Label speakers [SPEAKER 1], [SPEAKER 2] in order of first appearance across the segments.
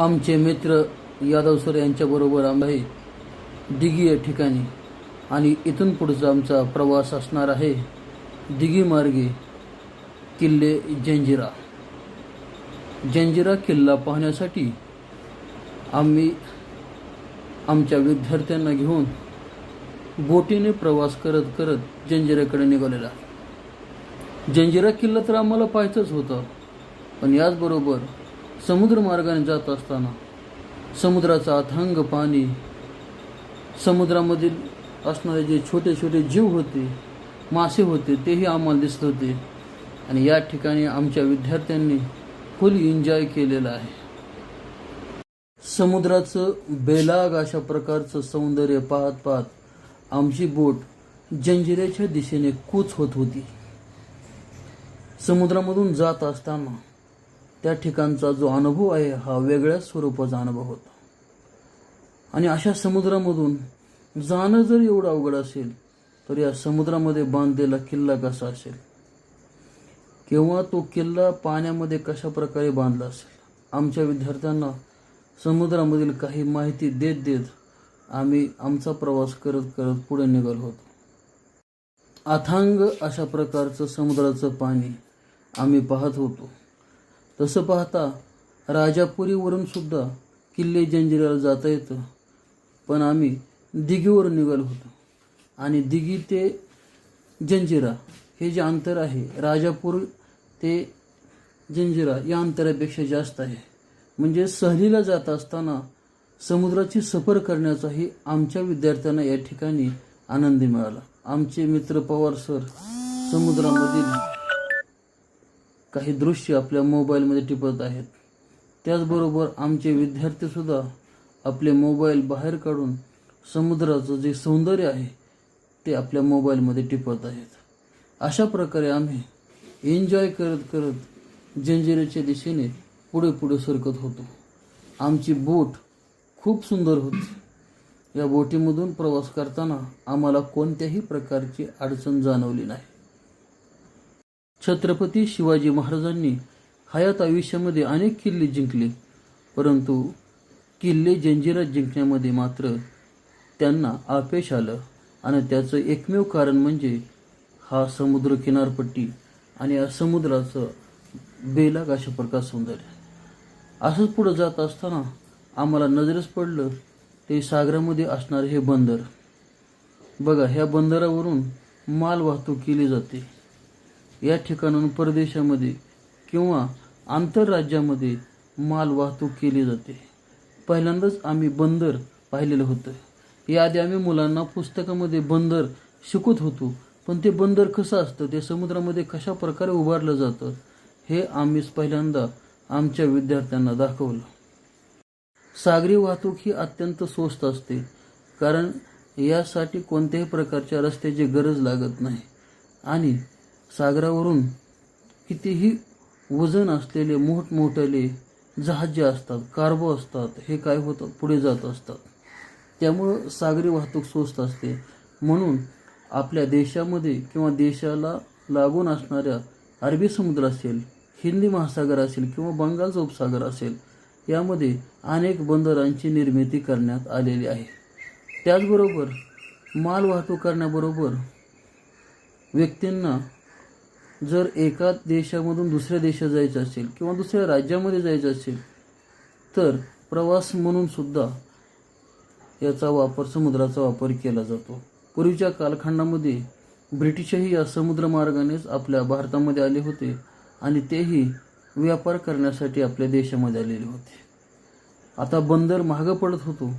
[SPEAKER 1] आमचे मित्र यादव सर यांच्याबरोबर आम्ही दिघी या ठिकाणी आणि इथून पुढचा आमचा प्रवास असणार आहे दिघी मार्गे किल्ले जंजिरा. जंजिरा किल्ला पाहण्यासाठी आम्ही आमच्या विद्यार्थ्यांना घेऊन बोटीने प्रवास करत करत जंजिराकडे निघालेला. जंजिरा किल्ला तर आम्हाला पाहायचंच होतं पण याचबरोबर समुद्र मार्गाने जात असताना समुद्राचं अथांग पाणी समुद्रामधील असणारे जे छोटे छोटे जीव होते मासे होते तेही आम्हाला दिसत होते. आणि या ठिकाणी आमच्या विद्यार्थ्यांनी फुल एन्जॉय केलेलं आहे. समुद्राचं बेलाग अशा प्रकारचं सौंदर्य पाहत पाहत आमची बोट जंजिऱ्याच्या दिशेने कूच होत होती. समुद्रामधून जात असताना त्या ठिकाणचा जो अनुभव आहे हा वेगळ्या स्वरूपाचा अनुभव होता. आणि अशा समुद्रामधून जाणं जर एवढं अवघड असेल तर या समुद्रामध्ये बांधलेला किल्ला कसा असेल? किंवा तो किल्ला पाण्यामध्ये कशा प्रकारे बांधला असेल? आमच्या विद्यार्थ्यांना समुद्रामधील काही माहिती देत देत आम्ही आमचा प्रवास करत करत पुढे निघालो होतो. अथांग अशा प्रकारचं समुद्राचं पाणी आम्ही पाहत होतो. तसं पाहता राजापुरीवरून सुद्धा किल्ले जंजिराला जाता येतं. पण आम्ही दिघीवर निघालो होतो. आणि दिघी ते जंजिरा हे जे अंतर आहे राजापूर ते जंजिरा या अंतरापेक्षा जास्त आहे. म्हणजे सहलीला जात असताना समुद्राची सफर करण्याचाही आमच्या विद्यार्थ्यांना या ठिकाणी आनंद मिळाला. आमचे मित्र पवार सर समुद्रामधील काही दृश्य आपल्या मोबाईलमध्ये टिपत आहेत. त्याचबरोबर आमचे विद्यार्थीसुद्धा आपले मोबाईल बाहेर काढून समुद्राचं जे सौंदर्य आहे ते आपल्या मोबाईलमध्ये टिपत आहेत. अशा प्रकारे आम्ही एन्जॉय करत करत जंजिऱ्याच्या दिशेने पुढे पुढे सरकत होतो. आमची बोट खूप सुंदर होती. या बोटीमधून प्रवास करताना आम्हाला कोणत्याही प्रकारची अडचण जाणवली नाही. छत्रपती शिवाजी महाराजांनी हयात आयुष्यामध्ये अनेक किल्ले जिंकले परंतु किल्ले जंजिरा जिंकण्यामध्ये मात्र त्यांना अपयश आलं आणि त्याचं एकमेव कारण म्हणजे हा समुद्र किनारपट्टी आणि या समुद्राचं बेलाग अशा प्रकार सौंदर्य. असंच पुढं जात असताना आम्हाला नजरेस पडलं ते सागरामध्ये असणारे हे बंदर. बघा ह्या बंदरावरून माल वाहतूक केली जाते. या ठिकाणाहून परदेशामध्ये किंवा आंतरराज्यामध्ये माल वाहतूक केली जाते. पहिल्यांदाच आम्ही बंदर पाहिलेलं होतं. याआधी आम्ही मुलांना पुस्तकामध्ये बंदर शिकवत होतो पण ते बंदर कसं असतं ते समुद्रामध्ये कशा प्रकारे उभारलं जातं हे आम्हीच पहिल्यांदा आमच्या विद्यार्थ्यांना दाखवलं. सागरी वाहतूक ही अत्यंत स्वस्त असते कारण यासाठी कोणत्याही प्रकारच्या रस्त्याची गरज लागत नाही. आणि सागरावरून कितीही वजन असलेले मोठमोठ्याले जहाजे असतात कार्गो असतात हे काय होतं पुढे जात असतात. त्यामुळं सागरी वाहतूक स्वस्त असते. म्हणून आपल्या देशामध्ये किंवा देशाला लागून असणाऱ्या अरबी समुद्र असेल हिंदी महासागर असेल किंवा बंगालचा उपसागर असेल यामध्ये अनेक बंदरांची निर्मिती करण्यात आलेली आहे. त्याचबरोबर माल वाहतूक करण्याबरोबर व्यक्तींना जर एका देशामधून दुसऱ्या देशात जायचं असेल किंवा दुसऱ्या राज्यामध्ये जायचं असेल तर प्रवास म्हणून सुद्धा याचा वापर समुद्राचा वापर केला जातो. पूर्वीच्या कालखंडामध्ये ब्रिटिशही या समुद्रमार्गानेच आपल्या भारतामध्ये आले होते आणि तेही व्यापार करण्यासाठी आपल्या देशामध्ये आलेले होते. आता बंदर महागं पडत होतो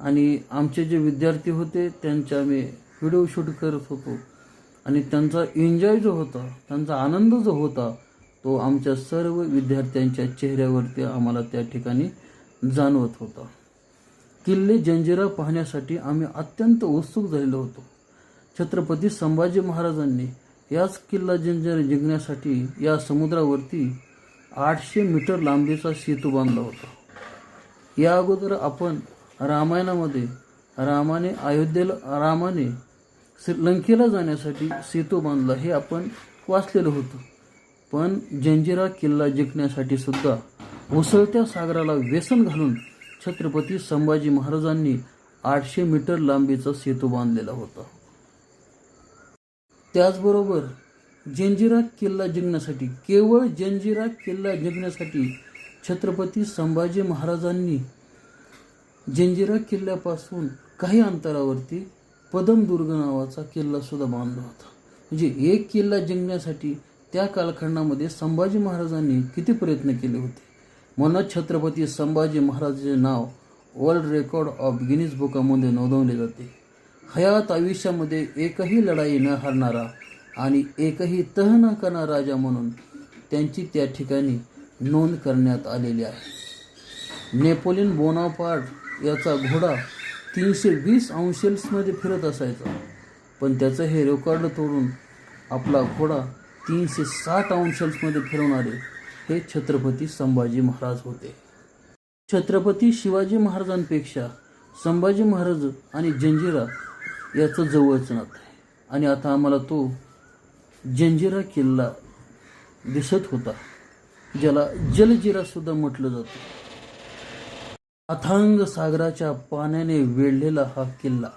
[SPEAKER 1] आणि आमचे जे विद्यार्थी होते त्यांच्या आम्ही व्हिडिओ शूट करत होतो. आणि त्यांचा एन्जॉय जो होता त्यांचा आनंद जो होता तो आमच्या सर्व विद्यार्थ्यांच्या चेहऱ्यावरती आम्हाला त्या ठिकाणी जाणवत होता. किल्ले जंजिरा पाहण्यासाठी आम्ही अत्यंत उत्सुक झालेलो होतो. छत्रपती संभाजी महाराजांनी याच किल्ला जंजिरा जिंकण्यासाठी या समुद्रावरती आठशे मीटर लांबीचा सेतू बांधला होता. या अगोदर आपण रामायणामध्ये रामाने अयोध्येला रामाने श्रीलंकेला जाण्यासाठी सेतू बांधला हे आपण वाचलेलं होतं. पण जंजिरा किल्ला जिंकण्यासाठी सुद्धा उसळत्या सागराला व्यसन घालून छत्रपती संभाजी महाराजांनी आठशे मीटर लांबीचा सेतू बांधलेला होता. त्याचबरोबर जंजिरा किल्ला जिंकण्यासाठी केवळ जंजिरा किल्ला जिंकण्यासाठी छत्रपती संभाजी महाराजांनी जंजिरा किल्ल्यापासून काही अंतरावरती पदमदुर्ग नावाचा किल्ला सुद्धा बांधला होता. म्हणजे एक किल्ला जिंकण्यासाठी त्या कालखंडामध्ये संभाजी महाराजांनी किती प्रयत्न केले होते? म्हणून छत्रपती संभाजी महाराजांचे नाव वर्ल्ड रेकॉर्ड ऑफ गिनीज बुकामध्ये नोंदवले जाते. हयात आयुष्यामध्ये एकही लढाई न हरणारा आणि एकही तह न करणारा राजा म्हणून त्यांची त्या ठिकाणी नोंद करण्यात आलेली आहे. नेपोलियन बोनापार्ट याचा घोडा तीनशे वीस अंशेल्समध्ये फिरत असायचा. पण त्याचं हे रेकॉर्ड तोडून आपला घोडा तीनशे साठ अंशेल्समध्ये फिरवणारे हे छत्रपती संभाजी महाराज होते. छत्रपती शिवाजी महाराजांपेक्षा संभाजी महाराज आणि जंजिरा याचं जवळच नातं आहे. आणि आता आम्हाला तो जंजिरा किल्ला दिसत होता ज्याला जलजिरा सुद्धा म्हटलं जातं. अथांग सागराच्या पाण्याने वेढलेला हा किल्ला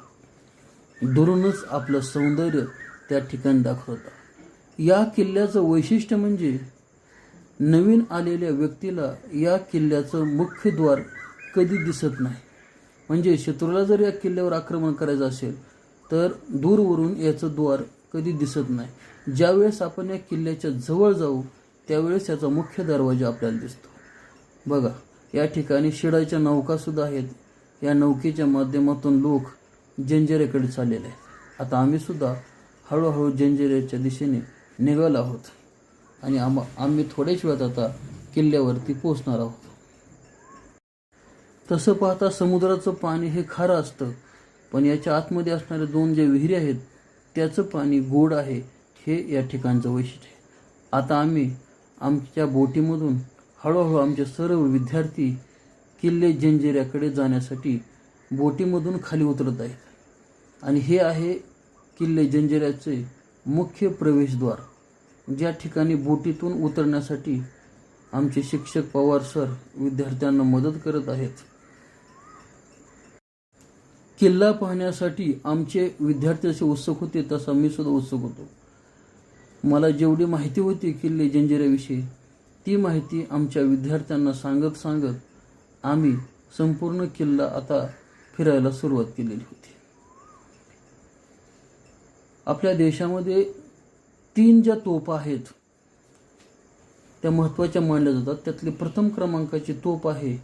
[SPEAKER 1] दुरूनच आपलं सौंदर्य त्या ठिकाणी दाखवता. या किल्ल्याचं वैशिष्ट्य म्हणजे नवीन आलेल्या व्यक्तीला या किल्ल्याचं मुख्य द्वार कधी दिसत नाही. म्हणजे शत्रूला जर या किल्ल्यावर आक्रमण करायचं असेल तर दूरवरून याचं द्वार कधी दिसत नाही. ज्यावेळेस आपण या किल्ल्याच्या जवळ जाऊ त्यावेळेस याचा मुख्य दरवाजा आपल्याला दिसतो. बघा या ठिकाणी शिडाच्या नौकासुद्धा आहेत. या नौकेच्या माध्यमातून लोक जंजिरेकडे चाललेले आहेत. आता आम्ही सुद्धा हळूहळू जंजिरेच्या दिशेने निघालो आहोत. आणि आम आम्ही थोड्याच वेळात आता किल्ल्यावरती पोचणार आहोत. तसं पाहता समुद्राचं पाणी हे खारं असतं पण याच्या आतमध्ये असणारे दोन जे विहिरी आहेत त्याचं पाणी गोड आहे हे या ठिकाणचं वैशिष्ट्य आहे. आता आम्ही आमच्या बोटीमधून हळूहळू आमचे सर्व विद्यार्थी किल्ले जंजिऱ्याकडे जाण्यासाठी बोटीमधून खाली उतरत आहेत. आणि हे आहे किल्ले जंजिऱ्याचे मुख्य प्रवेशद्वार ज्या ठिकाणी बोटीतून उतरण्यासाठी आमचे शिक्षक पवार सर विद्यार्थ्यांना मदत करत आहेत. किल्ला पाहण्यासाठी आमचे विद्यार्थी असे उत्सुक होते तसा मी सुद्धा उत्सुक होतो. मला जेवढी माहिती होती किल्ले जंजिऱ्याविषयी ती माहिती आमच्या विद्यार्थ्यांना सांगत सांगत आम्ही संपूर्ण किल्ला आता फिरायला सुरुवात केलेली होती. आपल्या देशामध्ये तीन ज्या तोफा आहेत त्या महत्त्वाच्या मानल्या जातात. त्यातली प्रथम क्रमांकाची तोफ आहे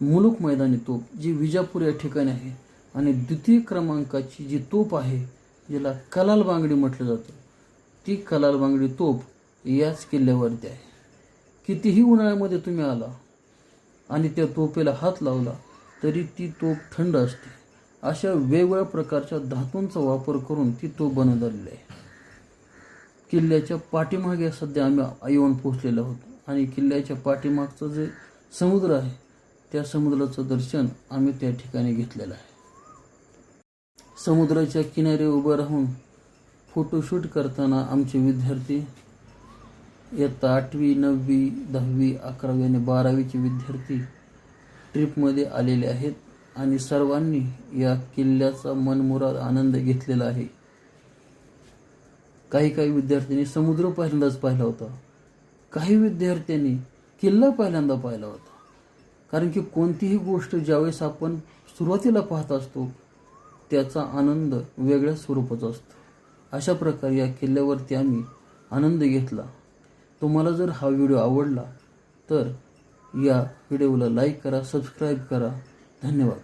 [SPEAKER 1] मुलुक मैदानी तोफ जी विजापूर या ठिकाणी आहे. आणि द्वितीय क्रमांकाची जी तोफ आहे ज्याला कलाल बांगडी म्हटलं जातं ती कलाल बांगडी तोफ याच किल्ल्यावरती आहे. कितीही उन्हाळ्यामध्ये तुम्ही आला आणि त्या तोफेला हात लावला तरी ती तोफ थंड असते. अशा वेगवेगळ्या प्रकारच्या धातूंचा वापर करून ती तोफ बनवलेली आहे. किल्ल्याच्या पाठीमागे सध्या आम्ही येऊन पोहोचलेलो आहोत आणि किल्ल्याच्या पाठीमागचं जे समुद्र आहे त्या समुद्राचं दर्शन आम्ही त्या ठिकाणी घेतलेलं आहे. समुद्राच्या किनारी उभं राहून फोटोशूट करताना आमचे विद्यार्थी इयत्ता आठवी नववी दहावी अकरावी आणि बारावीचे विद्यार्थी ट्रिपमध्ये आलेले आहेत आणि सर्वांनी या किल्ल्याचा मनमुराद आनंद घेतलेला आहे. काही काही विद्यार्थ्यांनी समुद्र पहिल्यांदाच पाहिला होता. काही विद्यार्थ्यांनी किल्ला पहिल्यांदा पाहिला होता. कारण की कोणतीही गोष्ट ज्यावेळेस आपण सुरुवातीला पाहत असतो त्याचा आनंद वेगळ्या स्वरूपाचा असतो. अशा प्रकारे या किल्ल्यावरती आम्ही आनंद घेतला. तुम्हाला जर हा व्हिडिओ आवडला तर या व्हिडिओला लाईक करा सबस्क्राईब करा. धन्यवाद.